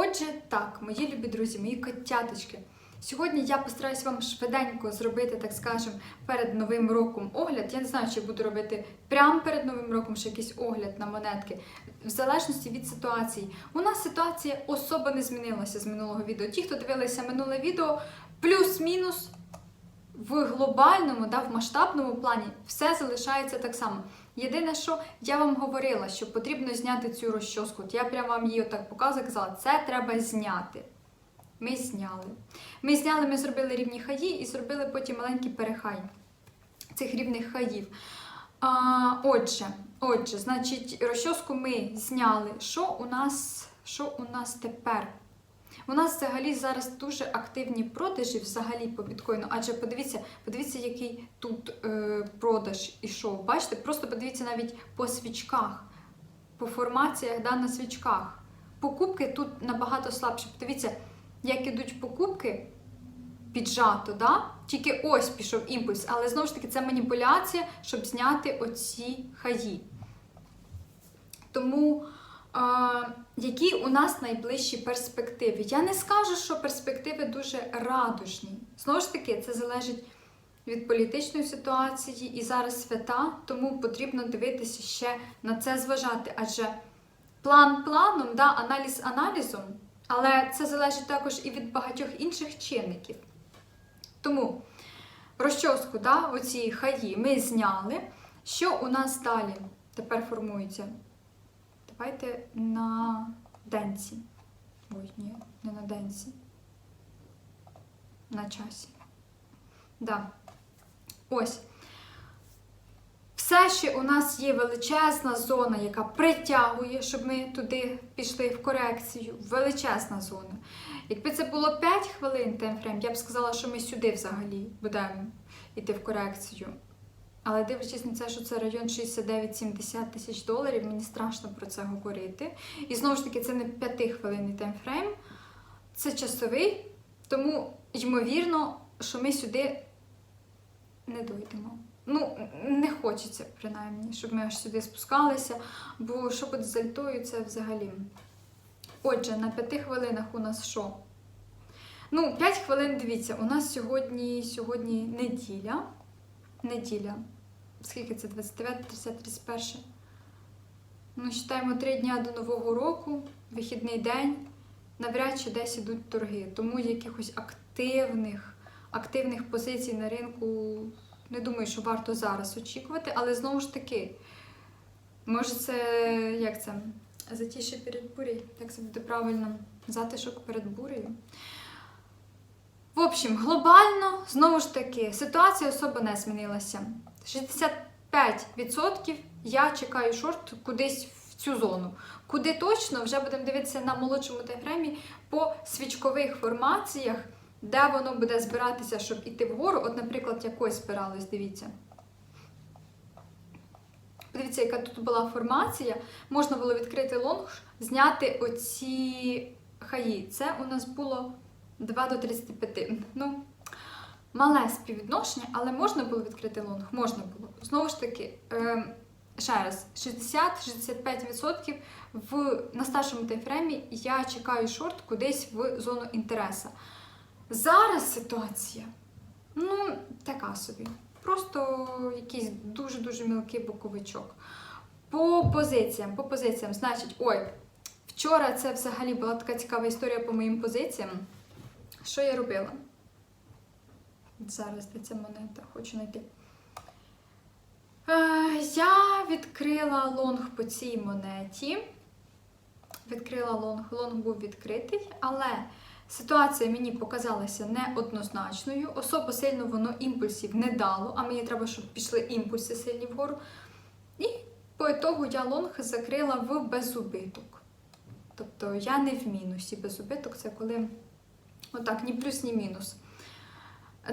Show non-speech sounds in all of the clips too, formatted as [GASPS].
Отже, так, мої любі друзі, мої котяточки. Сьогодні я постараюсь вам швиденько зробити, так скажем, перед новим роком огляд. Я не знаю, чи буду робити прямо перед новим роком ще якийсь огляд на монетки, в залежності від ситуації. У нас ситуація особо не змінилася з минулого відео. Ті, хто дивилися минуле відео, плюс-мінус в глобальному, да, в масштабному плані все залишається так само. Єдине, що я вам говорила, що потрібно зняти цю розчоску. От я прямо вам її отак показувала, казала, це треба зняти. Ми зняли. Ми зняли, ми зробили рівні хаї і зробили потім маленький перехай цих рівних хаїв. А, отже, отже, значить, розчоску ми зняли. Що у нас, що у нас тепер? У нас взагалі зараз дуже активні продажі взагалі по біткоїну. Адже подивіться, подивіться, який тут е, продаж ішов. Бачите, просто подивіться навіть по свічках, по формаціях да, на свічках. Покупки тут набагато слабші. Подивіться, як ідуть покупки піджато, да? тільки ось пішов імпульс, але знову ж таки це маніпуляція, щоб зняти оці хаї. Тому. Які у нас найближчі перспективи? Я не скажу, що перспективи дуже радужні. Знову ж таки, це залежить від політичної ситуації і зараз свята, тому потрібно дивитися ще на це зважати. Адже план планом, да, аналіз аналізом, але це залежить також і від багатьох інших чинників. Тому розчоску, да, оці хаї ми зняли. Що у нас далі тепер формується? Давайте на денці. Ой, ні, не на денці. На часі. Да. Ось. Все ще у нас є величезна зона, яка притягує, щоб ми туди пішли в корекцію. Величезна зона. Якби це було 5 хвилин таймфрейм, я б сказала, що ми сюди взагалі будемо йти в корекцію. Але дивлячись на це, що це район 69-70 тисяч доларів, мені страшно про це говорити. І знову ж таки, це не 5 хвилинний таймфрейм, це часовий, тому ймовірно, що ми сюди не дойдемо. Ну, не хочеться, принаймні, щоб ми аж сюди спускалися, бо що буде з альтою, це взагалі. Отже, на 5 хвилинах у нас що? Ну, 5 хвилин, дивіться, у нас сьогодні, сьогодні неділя. Неділя. Скільки це? 29, 30, 31? Ну, вважаємо 3 дня до Нового року, вихідний день. Навряд чи десь ідуть торги. Тому якихось активних, активних позицій на ринку не думаю, що варто зараз очікувати, але знову ж таки, може, це як це? Затіше перед бурею, як це буде правильно? Затишок перед бурею. В общем, глобально, знову ж таки, ситуація особо не змінилася. 65% я чекаю шорт кудись в цю зону. Куди точно, вже будемо дивитися на молодшому тайфреймі по свічкових формаціях, де воно буде збиратися, щоб іти вгору. От, наприклад, якось збиралось, дивіться. Подивіться, яка тут була формація. Можна було відкрити лонг, зняти оці хаї. Це у нас було 2 до 35. Ну, мале співвідношення, але можна було відкрити лонг? Можна було. Знову ж таки, е, ще раз, 60-65% в, на старшому тайфреймі я чекаю шорт кудись в зону інтереса. Зараз ситуація, ну, така собі. Просто якийсь дуже-дуже мілкий боковичок. По позиціям, по позиціям, значить, ой, вчора це взагалі була така цікава історія по моїм позиціям. Що я робила? Зараз де ця монета, хочу знайти. Я відкрила лонг по цій монеті. Відкрила лонг, лонг був відкритий, але ситуація мені показалася неоднозначною. Особо сильно воно імпульсів не дало, а мені треба, щоб пішли імпульси сильні вгору. І по ітогу я лонг закрила в безубиток. Тобто я не в мінусі. Безубиток це коли отак, ні плюс, ні мінус.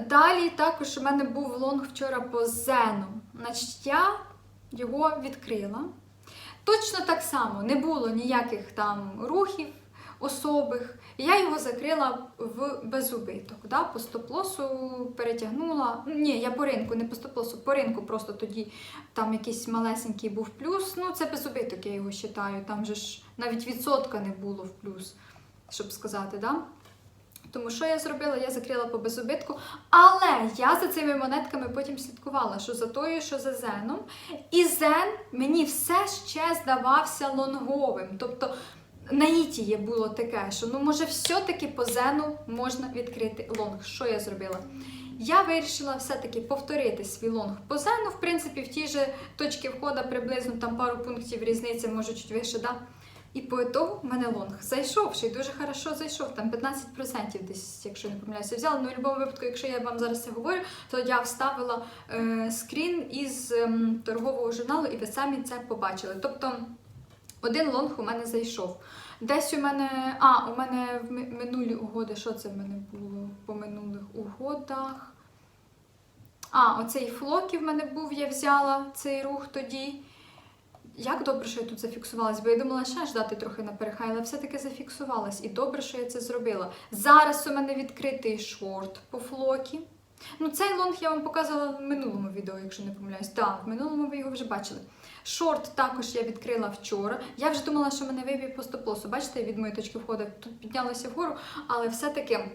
Далі також у мене був лонг вчора по зену. Значить, я його відкрила. Точно так само не було ніяких там рухів особих. Я його закрила в безубиток. Да? По стоп-лосу перетягнула. Ні, я по ринку, не по стоп-лосу, по ринку просто тоді там якийсь малесенький був плюс. Ну, це безубиток, я його вважаю. Там же ж навіть відсотка не було в плюс. щоб сказати, да? Тому що я зробила? Я закрила по безубитку, але я за цими монетками потім слідкувала, що за тою, що за зеном. І зен мені все ще здавався лонговим. Тобто на Ітії було таке, що ну може все-таки по зену можна відкрити лонг. Що я зробила? Я вирішила все-таки повторити свій лонг по зену. В принципі, в тій же точці входу приблизно там пару пунктів різниці, може чуть вище, да? І по ітогу в мене лонг зайшов, ще й дуже хорошо зайшов, там 15% десь, якщо не помиляюся, взяла. Ну, в будь-якому випадку, якщо я вам зараз це говорю, то я вставила е, скрін із ем, торгового журналу, і ви самі це побачили. Тобто один лонг у мене зайшов. Десь у мене. А, у мене в минулі угоди, що це в мене було по минулих угодах? А, оцей флокі в мене був, я взяла цей рух тоді. Як добре, що я тут зафіксувалась, бо я думала ще ждати трохи на перехай, але все-таки зафіксувалась. І добре, що я це зробила. Зараз у мене відкритий шорт по флокі. Ну, цей лонг я вам показувала в минулому відео, якщо не помиляюсь. Так, в минулому ви його вже бачили. Шорт також я відкрила вчора. Я вже думала, що мене виб'є по стоп-лосу. Бачите, від моєї точки входу тут піднялося вгору, але все-таки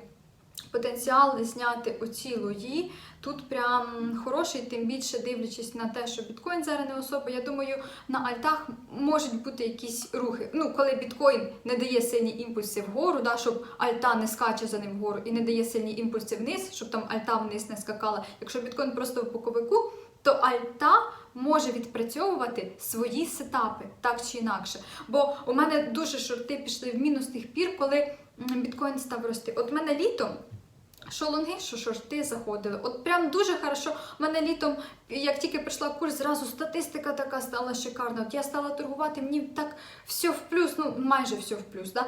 потенціал зняти оці лої тут прям хороший, тим більше дивлячись на те, що біткоін зараз не особо. Я думаю, на альтах можуть бути якісь рухи. Ну, коли біткоін не дає сильні імпульси вгору, да, щоб альта не скаче за ним вгору і не дає сильні імпульси вниз, щоб там альта вниз не скакала. Якщо біткоін просто в боковику, то альта може відпрацьовувати свої сетапи так чи інакше. Бо у мене дуже шорти пішли в мінус тих пір, коли біткоін став рости. От мене літом. Що лонги, що шорти заходили. От прям дуже хорошо. У мене літом, як тільки прийшла курс, зразу статистика така стала шикарна. От я стала торгувати, мені так все в плюс, ну майже все в плюс. Да?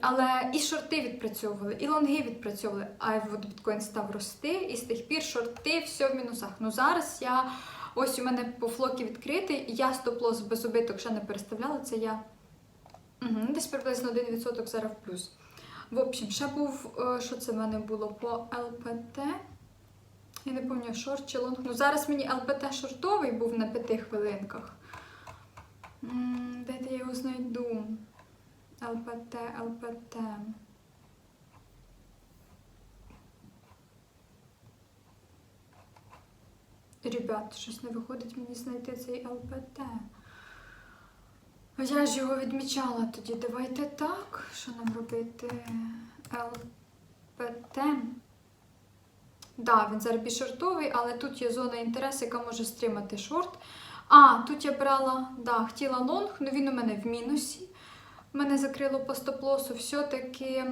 Але і шорти відпрацьовували, і лонги відпрацьовували. А от біткоін став рости, і з тих пір шорти все в мінусах. Ну зараз я ось у мене по флокі відкритий, я стоп-лосс без убиток ще не переставляла. Це я угу, десь приблизно 1% зараз в плюс. В общем, ще був, е, що це в мене було по ЛПТ. Я не пам'ятаю, шорт чи лонг. Ну зараз мені ЛПТ шортовий був на п'яти хвилинках. Дайте я його знайду. ЛПТ, ЛПТ. Ребят, щось не виходить мені знайти цей ЛПТ. Я ж його відмічала тоді. Давайте так. Що нам робити? ЛПТ. Да, він зараз бішортовий, але тут є зона інтересу, яка може стримати шорт. А, тут я брала, да, хотіла лонг, але він у мене в мінусі. Мене закрило по стоп-лосу, все-таки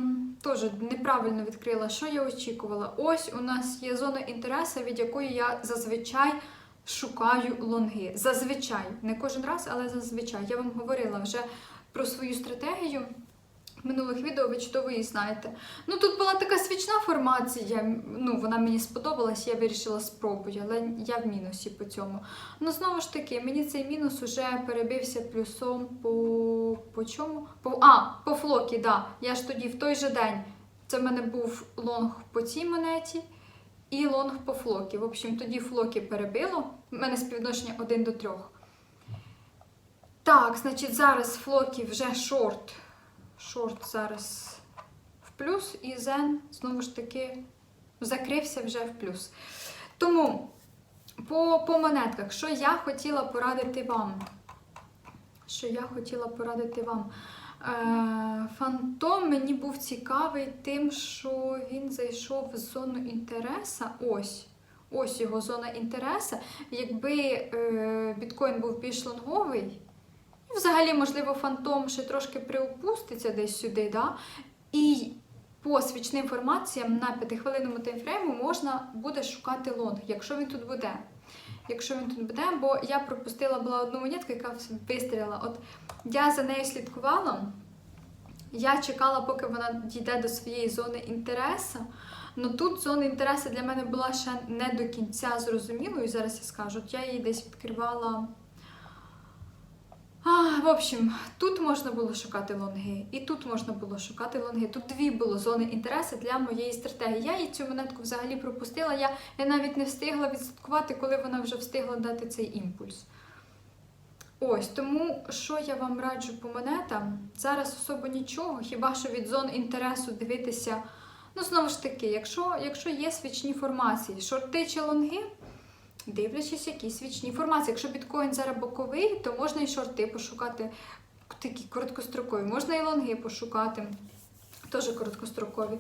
теж неправильно відкрила. Що я очікувала? Ось у нас є зона інтересу, від якої я зазвичай шукаю лонги. Зазвичай, не кожен раз, але зазвичай. Я вам говорила вже про свою стратегію. Минулих відео ви чудово її знаєте. Ну тут була така свічна формація. Ну вона мені сподобалась, я вирішила спробую, але я в мінусі по цьому. Ну знову ж таки, мені цей мінус уже перебився плюсом по, по чому? По, а, по флокі, да. Я ж тоді в той же день. Це в мене був лонг по цій монеті і лонг по флокі. В общем, тоді флокі перебило. У мене співвідношення 1 до 3. Так, значить, зараз флокі вже шорт. Шорт зараз в плюс, і зен знову ж таки закрився вже в плюс. Тому по, по монетках, що я хотіла порадити вам? Що я хотіла порадити вам? Е, Фантом мені був цікавий тим, що він зайшов в зону інтереса. Ось. Ось його зона інтереса. Якби е, біткоін був більш лонговий, взагалі, можливо, фантом ще трошки приупуститься десь сюди, да? і по свічним формаціям на 5-хвилинному таймфрейму можна буде шукати лонг, якщо він тут буде. Якщо він тут буде, бо я пропустила була одну монетку, яка вистрілила. От я за нею слідкувала. Я чекала, поки вона дійде до своєї зони інтересу. Ну тут зона інтересу для мене була ще не до кінця зрозумілою. Зараз я скажу. Я її десь відкривала. А, в общем, тут можна було шукати лонги, і тут можна було шукати лонги. Тут дві було зони інтересу для моєї стратегії. Я її цю монетку взагалі пропустила. Я, навіть не встигла відслідкувати, коли вона вже встигла дати цей імпульс. Ось тому, що я вам раджу по монетам, зараз особо нічого, хіба що від зон інтересу дивитися. Ну, знову ж таки, якщо, якщо є свічні формації, шорти чи лонги, дивлячись, які свічні формації. Якщо біткоін зараз боковий, то можна і шорти пошукати, такі короткострокові, можна і лонги пошукати, теж короткострокові.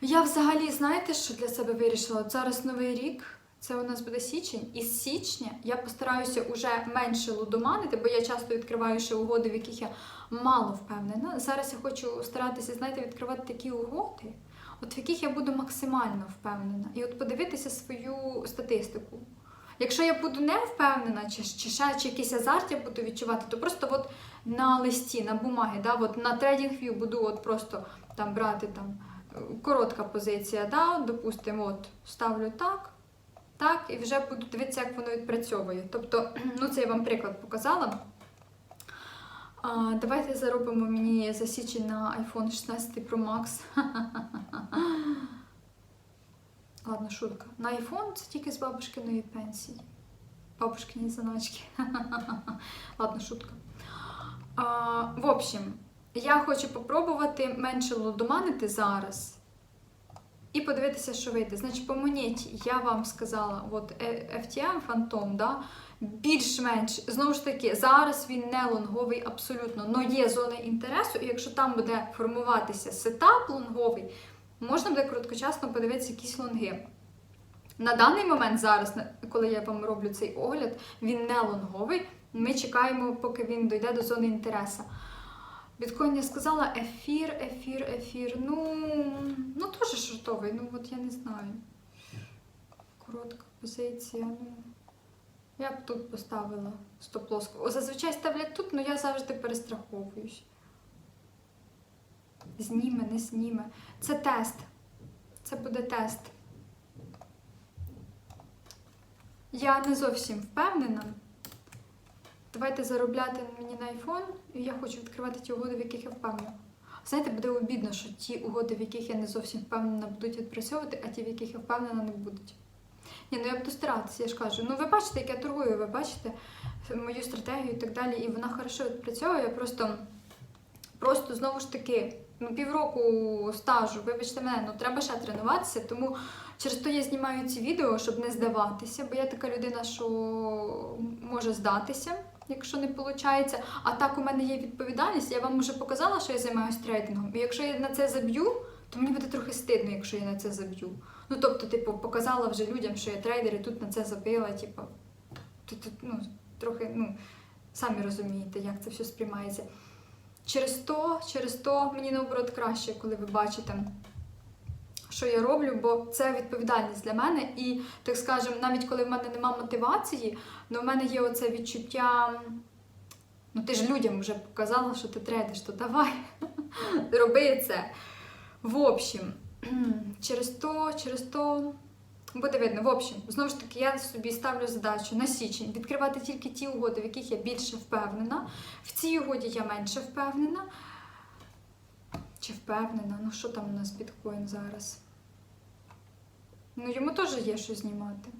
Я взагалі, знаєте, що для себе вирішила? Зараз новий рік. Це у нас буде січень, і з січня я постараюся уже менше лудоманити, бо я часто відкриваю ще угоди, в яких я мало впевнена. Зараз я хочу старатися, знаєте, відкривати такі угоди, от в яких я буду максимально впевнена. І от подивитися свою статистику. Якщо я буду не впевнена, чи, чи ще чи якийсь азарт я буду відчувати, то просто от на листі, на бумагі, да, от на TradingView буду от просто там брати там е, коротка позиція, да, допустимо, от ставлю так. Так, і вже буду дивитися, як воно відпрацьовує. Тобто, [CLEARS THROAT] ну це я вам приклад показала. А, давайте заробимо мені за на iPhone 16 Pro Max. [LAUGHS] [GASPS] Ладно, шутка. На iPhone це тільки з бабушкиної пенсії. Бабушкині заначки. [LAUGHS] Ладно, шутка. А, в общем, я хочу попробувати менше лудоманити зараз. І подивитися, що вийде. Значить, по монеті я вам сказала, от е- FTM Phantom, да, більш-менш, знову ж таки, зараз він не лонговий абсолютно, але є зона інтересу, і якщо там буде формуватися сетап лонговий, можна буде короткочасно подивитися якісь лонги. На даний момент, зараз, коли я вам роблю цей огляд, він не лонговий. Ми чекаємо, поки він дойде до зони інтересу. Біткоін я сказала ефір, ефір, ефір. Ну, ну теж шортовий, ну от я не знаю. Коротка позиція. Ну, я б тут поставила стоп-лоск. О, Зазвичай ставлять тут, але я завжди перестраховуюсь. Зніме, не зніме. Це тест. Це буде тест. Я не зовсім впевнена. Давайте заробляти мені на iPhone, і я хочу відкривати ті угоди, в яких я впевнена. Знаєте, буде обідно, що ті угоди, в яких я не зовсім впевнена, будуть відпрацьовувати, а ті, в яких я впевнена, не будуть. Ні, ну я буду старатися, я ж кажу. Ну ви бачите, як я торгую, ви бачите мою стратегію і так далі, і вона хорошо відпрацьовує. Просто, просто знову ж таки, ну, півроку стажу, вибачте мене, ну треба ще тренуватися, тому через то я знімаю ці відео, щоб не здаватися, бо я така людина, що може здатися. Якщо не виходить, а так у мене є відповідальність. Я вам вже показала, що я займаюся трейдингом. І якщо я на це заб'ю, то мені буде трохи стидно, якщо я на це заб'ю. Ну тобто, типу, показала вже людям, що я трейдер, і тут на це забила. Типу, тут, ну, трохи, ну, самі розумієте, як це все сприймається. Через то, через то мені наоборот краще, коли ви бачите, що я роблю, бо це відповідальність для мене. І, так скажемо, навіть коли в мене нема мотивації, але в мене є оце відчуття. Ну, ти ж людям вже показала, що ти трейдиш, то давай, [LAUGHS] роби це. В общем, [CLEARS THROAT] через то, через то. Буде видно, в общем, знову ж таки, я собі ставлю задачу на січень відкривати тільки ті угоди, в яких я більше впевнена. В цій угоді я менше впевнена. Чи впевнена? Ну що там у нас біткоін зараз? Ну, йому теж є що знімати.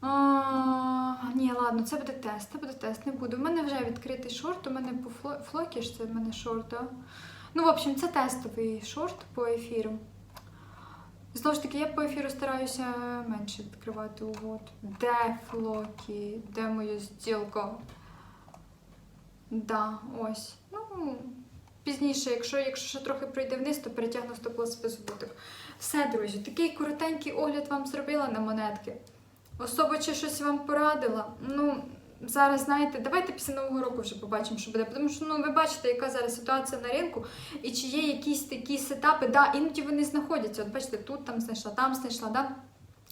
А, ні, ладно, це буде тест, це буде тест, не буду. У мене вже відкритий шорт, у мене по фло... флокіш, це в мене шорт, да? Ну, в общем, це тестовий шорт по ефіру. Знову ж таки, я по ефіру стараюся менше відкривати угод. Де флокі? Де моя зділка? Да, ось. Ну, пізніше, якщо, якщо ще трохи пройде вниз, то перетягну стоп-лосс без. Все, друзі, такий коротенький огляд вам зробила на монетки. Особо чи щось вам порадила. Ну, зараз, знаєте, давайте після Нового року вже побачимо, що буде. Тому що ну, ви бачите, яка зараз ситуація на ринку, і чи є якісь такі сетапи, да, іноді вони знаходяться. От бачите, тут там знайшла, там знайшла, да.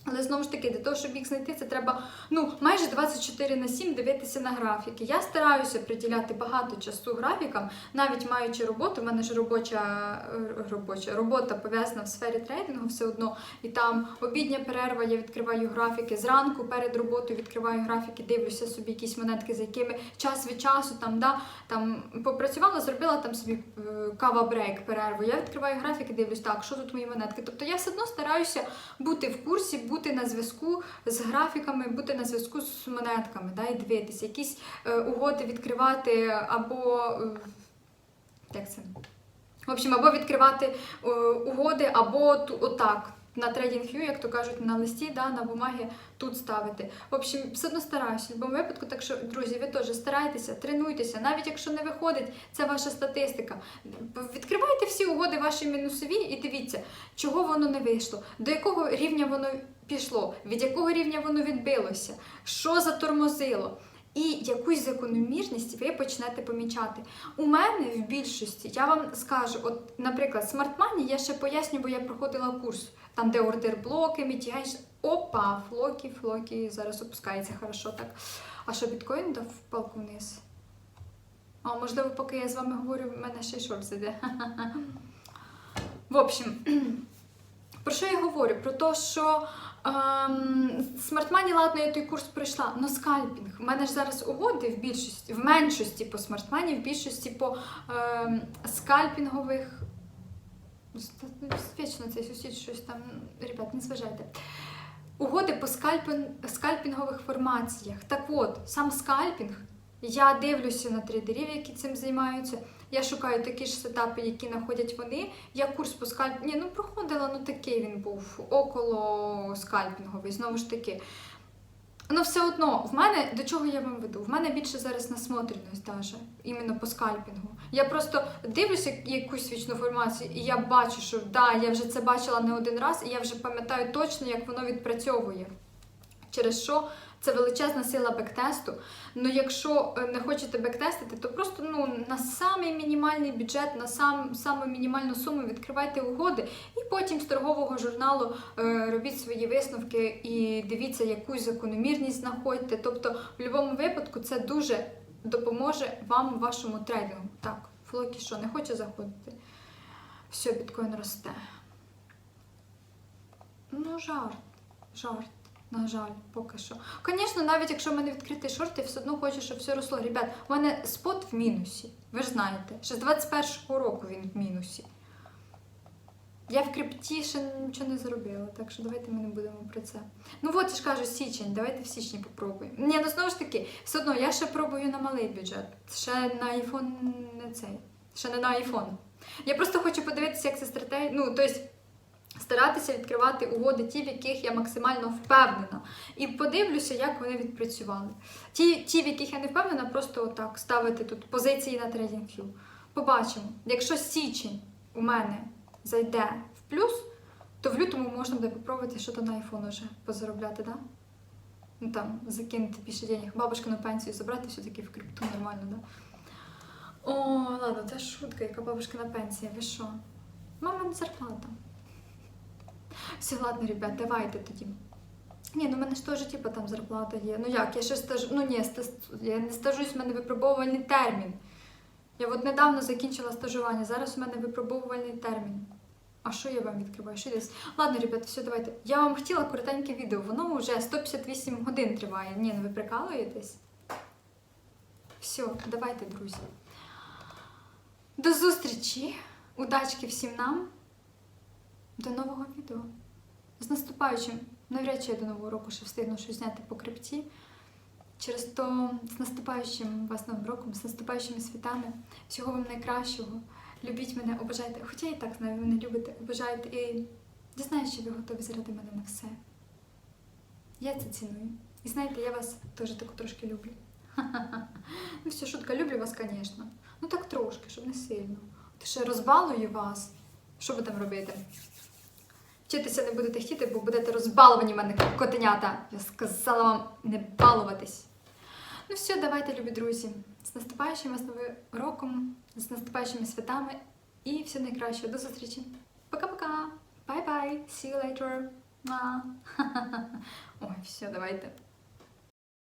Але знову ж таки, для того, щоб їх знайти, це треба ну, майже 24 на 7 дивитися на графіки. Я стараюся приділяти багато часу графікам, навіть маючи роботу. У мене ж робоча, е, робоча робота пов'язана в сфері трейдингу все одно. І там обідня перерва, я відкриваю графіки. Зранку перед роботою відкриваю графіки, дивлюся собі якісь монетки, за якими час від часу там, да, там попрацювала, зробила там собі е, кава-брейк перерву. Я відкриваю графіки, дивлюсь, так, що тут мої монетки. Тобто я все одно стараюся бути в курсі, бути на зв'язку з графіками, бути на зв'язку з монетками, да, і дивитися, якісь е, угоди відкривати або. е, як це? В общем, або відкривати е, угоди, або ту- отак. На TradingView, як то кажуть, на листі, да, на бумагі тут ставити. В общем, все одно стараюся в будь-якому випадку. Так що, друзі, ви теж старайтеся, тренуйтеся. Навіть якщо не виходить, це ваша статистика. Відкривайте всі угоди ваші мінусові і дивіться, чого воно не вийшло, до якого рівня воно пішло, від якого рівня воно відбилося, що затормозило. І якусь закономірність ви почнете помічати. У мене в більшості, я вам скажу, от, наприклад, Money я ще поясню, бо я проходила курс, там, де ордер-блоки, мітігайш. Опа, флокі, флокі, зараз опускається хорошо так. А що біткоін дав палку вниз? А можливо, поки я з вами говорю, в мене ще шорт іде. [LAUGHS] В общем, про що я говорю? Про те, що ем, Money, ладно, я той курс пройшла, але скальпінг. У мене ж зараз угоди в більшості, в меншості по Money, в більшості по ем, скальпінгових. Вічно цей сусід щось там. Ребят, не зважайте. Угоди по скальпін, скальпінгових формаціях. Так от, сам скальпінг, я дивлюся на трейдерів, які цим займаються. Я шукаю такі ж сетапи, які знаходять вони. Я курс по скальпінгу, ні, ну проходила, ну такий він був, около скальпінговий, знову ж таки. Ну, все одно, в мене до чого я вам веду? В мене більше зараз насмотреність даже, іменно по скальпінгу. Я просто дивлюся якусь вічну формацію, і я бачу, що да, я вже це бачила не один раз, і я вже пам'ятаю точно, як воно відпрацьовує. Через що це величезна сила бектесту. Ну, якщо е, не хочете бектестити, то просто ну, на самий мінімальний бюджет, на сам, саму мінімальну суму відкривайте угоди і потім з торгового журналу е, робіть свої висновки і дивіться, якусь закономірність знаходьте. Тобто, в будь-якому випадку це дуже допоможе вам у вашому трейдингу. Так, Флокі що, не хоче заходити? Все, біткоін росте. Ну, жарт, жарт. На жаль, поки що. Звісно, навіть якщо в мене відкритий шорт, я все одно хочу, щоб все росло. Ребят, у мене спот в мінусі. Ви ж знаєте, ще з 21-го року він в мінусі. Я в крипті ще нічого не заробила, так що давайте ми не будемо про це. Ну от я ж кажу, січень, давайте в січні попробуємо. Ні, ну знову ж таки, все одно я ще пробую на малий бюджет. Ще на iPhone не цей. Ще не на iPhone. Я просто хочу подивитися, як це стратегія. Ну, тобто старатися відкривати угоди, ті, в яких я максимально впевнена. І подивлюся, як вони відпрацювали. Ті, ті в яких я не впевнена, просто отак ставити тут позиції на TradingView. Побачимо. Якщо січень у мене зайде в плюс, то в лютому можна буде попробувати щось на iPhone вже позаробляти, да? Ну там закинути більше денег, бабушку на пенсію забрати все-таки в крипту нормально, да? О, ладно, це шутка, яка бабушка на пенсії, ви що? Мама не зарплата. Все, ладно, ребят, давайте тоді. Ні, ну в мене ж теж типу, там зарплата є. Ну як, я ще стаж... Ну ні, стаж... я не стажусь, в мене випробовувальний термін. Я от недавно закінчила стажування, зараз у мене випробовувальний термін. А що я вам відкриваю? Що десь? Ладно, ребят, все, давайте. Я вам хотіла коротеньке відео, воно вже 158 годин триває. Ні, ну ви прикалуєтесь? Все, давайте, друзі. До зустрічі! Удачки всім нам! До нового відео. З наступаючим. Навряд чи я до нового року ще встигну щось зняти по крипті. Через то з наступаючим вас новим роком, з наступаючими світами. Всього вам найкращого. Любіть мене, обажайте. Хоча і так знаю, ви мене любите, обажайте. І я знаю, що ви готові заради мене на все. Я це ціную. І знаєте, я вас теж таку трошки люблю. [LAUGHS] Ну, все, шутка, люблю вас, звісно. Ну так трошки, щоб не сильно. Ти ще розбалую вас. Що ви там робите? Вчитися не будете хотіти, бо будете розбаловані мене котенята. Я сказала вам не балуватись. Ну все, давайте, любі друзі. З наступаючим вас новим роком, з наступаючими святами і все найкраще. До зустрічі. Пока-пока. Bye-bye. See you later. [LAUGHS] Ой, все, давайте.